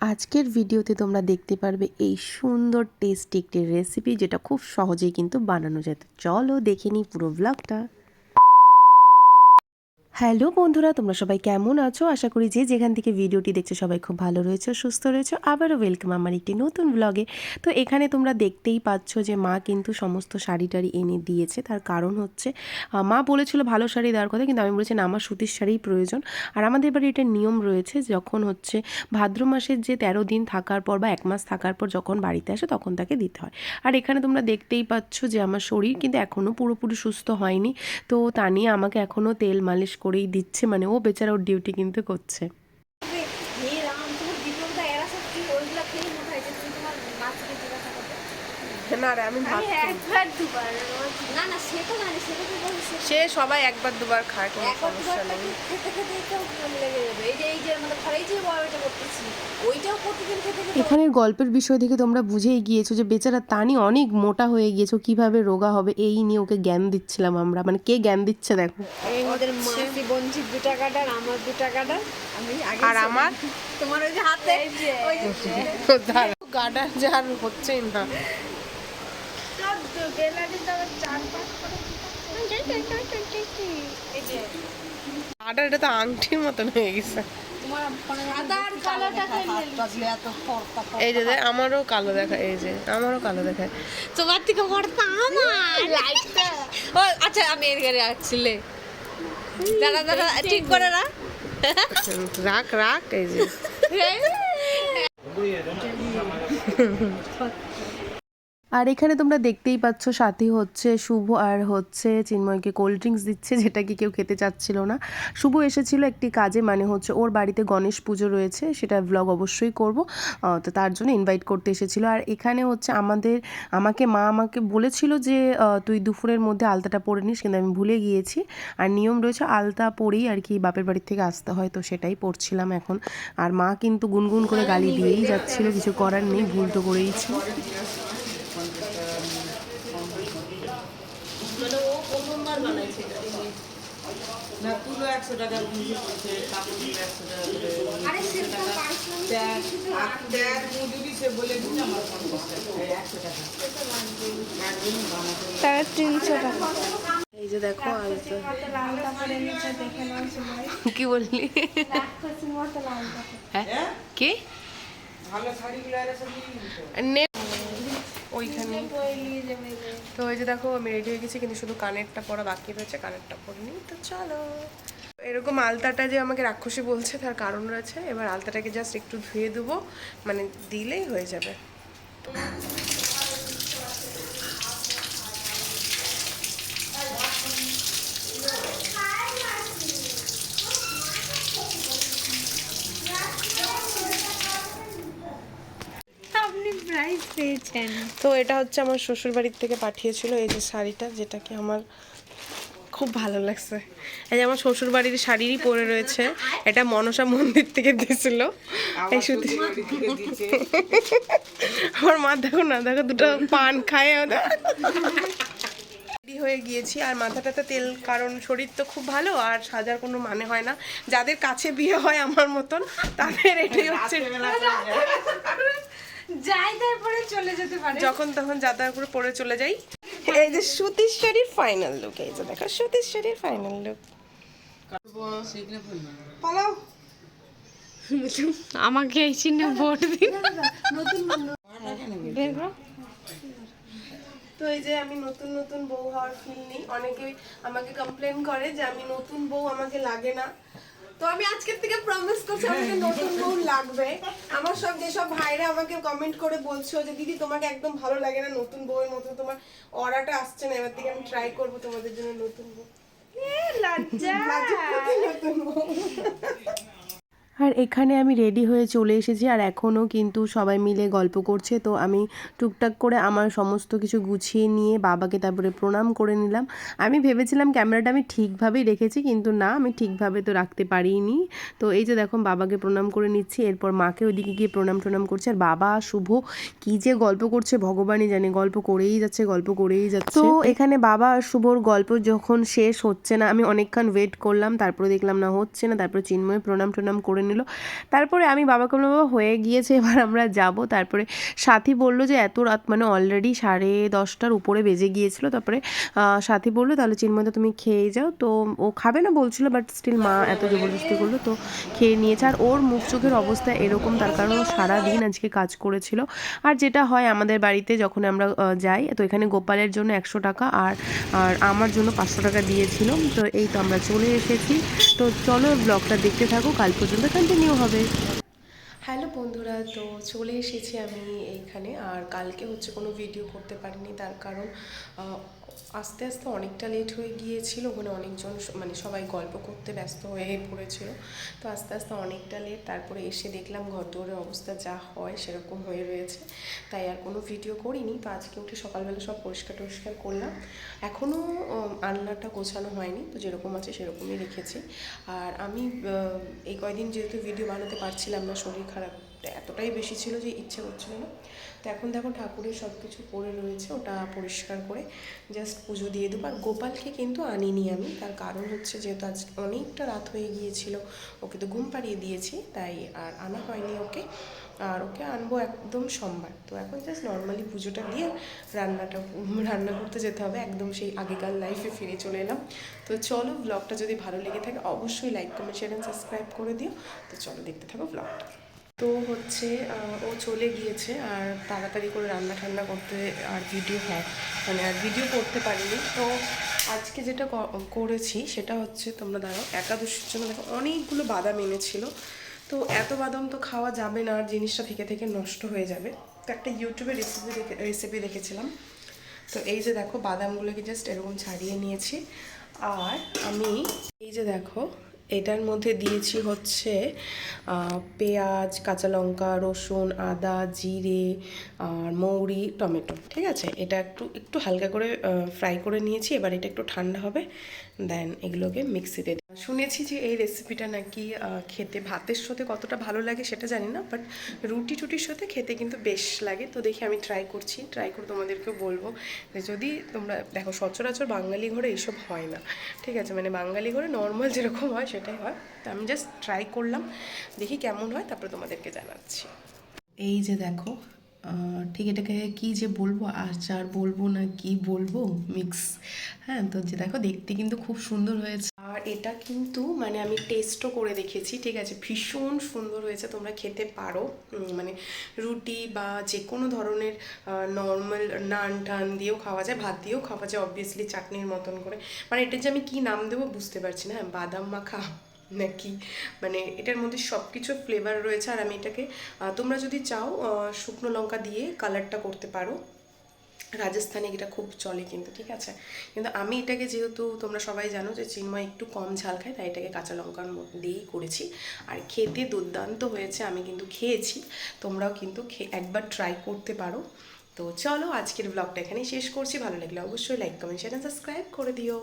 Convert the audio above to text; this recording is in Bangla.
আজকের ভিডিওতে তোমরা দেখতে পারবে এই সুন্দর টেস্টি একটি রেসিপি যেটা খুব সহজেই কিন্তু বানানো যেত চলো দেখে নিই পুরো ব্লগটা হ্যালো বন্ধুরা, তোমরা সবাই কেমন আছো? আশা করি যে যেখান থেকে ভিডিওটি দেখছ সবাই খুব ভালো রয়েছে সুস্থ রয়েছে। আবারও ওয়েলকাম আমার একটি নতুন ব্লগে তো এখানে তোমরা দেখতেই পাচ্ছ যে মা কিন্তু সমস্ত শাড়ি টাড়ি এনে দিয়েছে। তার কারণ হচ্ছে মা বলেছিল ভালো শাড়ি দেওয়ার কথা, কিন্তু আমি বলেছি না, আমার সুতির শাড়িই প্রয়োজন। আর আমাদের বাড়ি এটা নিয়ম রয়েছে, যখন হচ্ছে ভাদ্র মাসের যে তেরো দিন থাকার পর বা এক মাস থাকার পর যখন বাড়িতে আসে, তখন তাকে দিতে হয়। আর এখানে তোমরা দেখতেই পাচ্ছ যে আমার শরীর কিন্তু এখনও পুরোপুরি সুস্থ হয়নি। তো তা নিয়ে আমাকে এখনও তেল মালিশ করেই দিচ্ছে মানে ও বেচারা ওর ডিউটি কিন্তু করছে হে রাম তোমার দীপকদা এরা সব কি ওইগুলো খেয়ে মোটা হয়েছে তুমি তোমার বাচ্চাকে জিজ্ঞাসা করবে না রে আমি আমি একবার দুবার না না সে তো জানি সেটা তো সে সবাই একবার দুবার খায় কোনো সমস্যা নেই। খেতে খেতে তো লেগে যাবে। এই যে এই যে ঘরেই যে বড়টা করতেছি ওইটাও প্রতিদিন খেতে খেতে এখানের গল্পের বিষয় থেকে তোমরা বুঝেই গিয়েছো যে বেচারা তানি অনেক মোটা হয়ে গিয়েছো কীভাবে রোগা হবে এই নিয়ে ওকে জ্ঞান দিচ্ছিলাম আমরা। মানে কে জ্ঞান দিচ্ছে দেখো। মাসি বঞ্চিত দু টাকাটার আমার দু টাকাটার আমি আগে আর আমার? তোমার ওই যে হাতে ওই যে। গাডার যার হচ্ছেই না। গাডার এটা তো আংটির মতন হয়ে গেছে এই যে আমারও কালো দেখা এই যে আমারও কালো দেখায় তোমার থেকে পড়তা আমার ও আচ্ছা আমি এর গাড়ি আসছিলে দাঁড়া দাঁড়া ঠিক করে না রাখ রাখ এই যে আর এখানে তোমরা দেখতেই পাচ্ছ সাথী হচ্ছে, শুভ আর হচ্ছে চিন্ময়কে কোল্ড ড্রিঙ্কস দিচ্ছে, যেটা কি কেউ খেতে চাচ্ছিল না। শুভ এসেছিল একটি কাজে মানে হচ্ছে ওর বাড়িতে গণেশ পুজো রয়েছে, সেটা ব্লগ অবশ্যই করব। তো তার জন্য ইনভাইট করতে এসেছিল। আর এখানে হচ্ছে আমাদের, আমাকে মা আমাকে বলেছিল যে তুই দুপুরের মধ্যে আলতাটা পরে নিস, কিন্তু আমি ভুলে গিয়েছি। আর নিয়ম রয়েছে আলতা পরেই আর কি বাপের বাড়ি থেকে আসতে হয়, তো সেটাই পড়ছিলাম এখন। আর মা কিন্তু গুনগুন করে গালি দিয়েই যাচ্ছিল, কিছু করার নেই, ভুল তো করেইছি। না তুলো একশো টাকা পুঁজি করছে কাপড় একশো টাকা করে। ট্যাগ আর ট্যাগ মজুরি সে বলে দিচ্ছে আমার পঞ্চাশ টাকা এই একশো টাকা। তারা তিনশো টাকা। এই যে দেখো কি বললি? হ্যাঁ? কি? ভালো শাড়িগুলো এরা সব নিয়ে নিতো নে ওইখানে। তো ওই যে দেখো, আমি রেডি হয়ে গেছি, কিন্তু শুধু কানেরটা পরা বাকি রয়েছে, কানেরটা পরিনি তো চলো। এরকম আলতাটা যে আমাকে রাক্ষসী বলছে, তার কারণ রয়েছে। এবার আলতাটাকে জাস্ট একটু ধুয়ে দেবো। মানে দিলেই হয়ে যাবে। পেয়েছেন। তো এটা হচ্ছে আমার শ্বশুর বাড়ির থেকে পাঠিয়েছিল এই যে শাড়িটা যেটা কি আমার খুব ভালো লাগছে। এই যে আমার শ্বশুর বাড়ির শাড়িরই পরে রয়েছে। এটা মনসা মন্দির থেকে দিয়েছিল। এই সুতি দিচ্ছে আমার মা দেখো না দেখো দুটো পান খায় রেডি হয়ে গিয়েছি আর মাথাটাতে তেল কারণ শরীর তো খুব ভালো আর সাজার কোনো মানে হয় না। যাদের কাছে বিয়ে হয় আমার মতন তাদের এটাই হচ্ছে যাই তারপরে চলে যেতে পারে। যখন তখন যাতায়াত করে পরে চলে যাই। এই যে সুতির শাড়ির ফাইনাল লুক এই যে দেখো সুতির শাড়ির ফাইনাল লুক পালাও। আমাকে এই চিহ্নে ভোট দিন। তো এই যে আমি নতুন নতুন বউ হওয়ার ফিল নিই। অনেকে আমাকে কমপ্লেন করে যে আমি নতুন বউ আমাকে লাগে না। তো আমি আজকের থেকে প্রমিস করছি আমাকে নতুন বউ লাগবে। আমার সব যেসব ভাইরা আমাকে কমেন্ট করে বলছো যে দিদি তোমাকে একদম ভালো লাগে না নতুন বউয়ের মতো তোমার অরাটা আসছে না এবার থেকে আমি ট্রাই করব তোমাদের জন্য নতুন বউ। লজ্জা। নতুন বউ। আর এখানে আমি রেডি হয়ে চলে এসেছি আর এখনও কিন্তু সবাই মিলে গল্প করছে। তো আমি টুকটাক করে আমার সমস্ত কিছু গুছিয়ে নিয়ে বাবাকে তারপরে প্রণাম করে নিলাম। আমি ভেবেছিলাম ক্যামেরাটা আমি ঠিকভাবেই রেখেছি কিন্তু না আমি ঠিকভাবে তো রাখতে পারিনি। তো এই যে দেখো বাবাকে প্রণাম করে নিচ্ছি এরপর মাকে ওইদিকে গিয়ে প্রণাম টনাম করছে। আর বাবা শুভ কি যে গল্প করছে ভগবানই জানে গল্প করেই যাচ্ছে গল্প করেই যাচ্ছে। তো এখানে বাবা আর শুভর গল্প যখন শেষ হচ্ছে না আমি অনেকক্ষণ ওয়েট করলাম তারপরে দেখলাম না হচ্ছে না তারপরে চিন্ময় প্রণাম টনাম করে নিল। তারপরে আমি বাবাকে বললাম, বাবা, হয়ে গিয়েছে, এবার আমরা যাব। তারপরে সাথী বলল যে, এত রাত মানে অলরেডি সাড়ে দশটার উপরে বেজে গিয়েছিল। তারপরে সাথী বলল, তাহলে চিন্ময়দা তুমি খেয়ে যাও। তো ও খাবে না বলছিল বাট স্টিল মা এত জবরদস্তি করল, তো খেয়ে নিয়েছে। আর ওর মুখ চোখের অবস্থা এরকম, তার কারণ ও সারাদিন আজকে কাজ করেছিল। আর যেটা হয়, আমাদের বাড়িতে যখন আমরা যাই, তো এখানে গোপালের জন্য একশো টাকা আর আর আমার জন্য পাঁচশো টাকা দিয়েছিল। তো এই তো আমরা চলে এসেছি। তো চলো ব্লগটা দেখতে থাকো, কাল পর্যন্ত কন্টিনিউ হবে। হ্যালো বন্ধুরা, তো চলে এসেছি আমি এইখানে। আর কালকে হচ্ছে কোনো ভিডিও করতে পারিনি, তার কারণ আস্তে আস্তে অনেকটা লেট হয়ে গিয়েছিল, ওখানে অনেকজন মানে সবাই গল্প করতে ব্যস্ত হয়ে পড়েছিল। তো আস্তে আস্তে অনেকটা লেট তারপরে এসে দেখলাম ঘর দৌড়ের অবস্থা যা হয় সেরকম হয়ে রয়েছে। তাই আর কোনো ভিডিও করিনি, তো আজকে উঠে সকালবেলা সব পরিষ্কার টরিষ্কার করলাম। এখনও আলনাটা গোছানো হয়নি, তো যেরকম আছে সেরকমই রেখেছি। আর আমি এই কয়দিন যেহেতু ভিডিও বানাতে পারছিলাম না, শরীর খারাপ এতটাই বেশি ছিল যে ইচ্ছে করছিল না। তো এখন দেখো ঠাকুরের সব কিছু পড়ে রয়েছে, ওটা পরিষ্কার করে জাস্ট পুজো দিয়ে দেবো। আর গোপালকে কিন্তু আনিনি আমি, তার কারণ হচ্ছে যেহেতু আজ অনেকটা রাত হয়ে গিয়েছিল, ওকে তো ঘুম পাড়িয়ে দিয়েছি, তাই আর আনা হয়নি ওকে। আর ওকে আনব একদম সোমবার। তো এখন জাস্ট নর্মালি পুজোটা দিয়ে রান্নাটা, রান্না করতে যেতে হবে, একদম সেই আগেকার লাইফে ফিরে চলে এলাম। তো চলো ব্লগটা যদি ভালো লেগে থাকে, অবশ্যই like comment share and subscribe করে দিও। তো চলো দেখতে থাকো ব্লগটা তো হচ্ছে ও চলে গিয়েছে আর তাড়াতাড়ি করে রান্না ঠান্না করতে আর ভিডিও হয় মানে আর ভিডিও করতে পারিনি। তো আজকে যেটা করেছি সেটা হচ্ছে, তোমরা দাঁড়াও, একাদশীর জন্য দেখো অনেকগুলো বাদাম এনেছিল। তো এত বাদাম তো খাওয়া যাবে না আর জিনিসটা থেকে থেকে নষ্ট হয়ে যাবে। তো একটা ইউটিউবে রেসিপি রেসিপি দেখেছিলাম। তো এই যে দেখো, বাদামগুলোকে জাস্ট এরকম ছাড়িয়ে নিয়েছি। আর আমি এই যে দেখো এটার মধ্যে দিয়েছি হচ্ছে পেঁয়াজ, কাঁচা লঙ্কা, রসুন, আদা, জিরে, আর মৌরি, টমেটো, ঠিক আছে এটা একটু একটু হালকা করে ফ্রাই করে নিয়েছি, এবার এটা একটু ঠান্ডা হবে দেন এগুলোকে মিক্সিতে। শুনেছি যে এই রেসিপিটা নাকি খেতে, ভাতের সাথে কতটা ভালো লাগে সেটা জানি না বাট রুটি টুটির সাথে খেতে কিন্তু বেশ লাগে। তো দেখি আমি ট্রাই করছি ট্রাই করে তোমাদেরকেও বলব যে যদি তোমরা, দেখো সচরাচর বাঙালি ঘরে এইসব হয় না। ঠিক আছে মানে বাঙালি ঘরে নর্মাল যেরকম হয় সেটাই হয়। তো আমি জাস্ট ট্রাই করলাম, দেখি কেমন হয়, তারপরে তোমাদেরকে জানাচ্ছি। এই যে দেখো ঠিক এটাকে কি যে বলব, আচার বলব না কি বলব মিক্স হ্যাঁ তো যে দেখো দেখতে কিন্তু খুব সুন্দর হয়েছে। আর এটা কিন্তু মানে আমি টেস্টও করে দেখেছি, ঠিক আছে? ভীষণ সুন্দর হয়েছে, তোমরা খেতে পারো। মানে রুটি বা যে কোনো ধরনের নর্মাল নান টান দিয়েও খাওয়া যায়, ভাত দিয়েও খাওয়া যায় অবভিয়াসলি চাটনির মতন করে। মানে এটা যে আমি কী নাম দেবো বুঝতে পারছি না হ্যাঁ বাদাম মাখা নাকি? মানে এটার মধ্যে সব কিছু ফ্লেভার রয়েছে, আর আমি এটাকে তোমরা যদি চাও শুকনো লঙ্কা দিয়ে কালারটা করতে পারো। রাজস্থানে এটা খুব চলে কিন্তু, ঠিক আছে? কিন্তু আমি এটাকে যেহেতু তোমরা সবাই জানো যে চিন্ময় একটু কম ঝাল খায়, তাই এটাকে কাঁচা লঙ্কার দিয়েই করেছি। আর খেতে দুর্দান্ত হয়েছে, আমি কিন্তু খেয়েছি। তোমরাও কিন্তু একবার ট্রাই করতে পারো। তো চলো আজকের ব্লগটা এখানেই শেষ করছি। ভালো লাগলে অবশ্যই লাইক কমেন্ট শেয়ার সাবস্ক্রাইব করে দিও।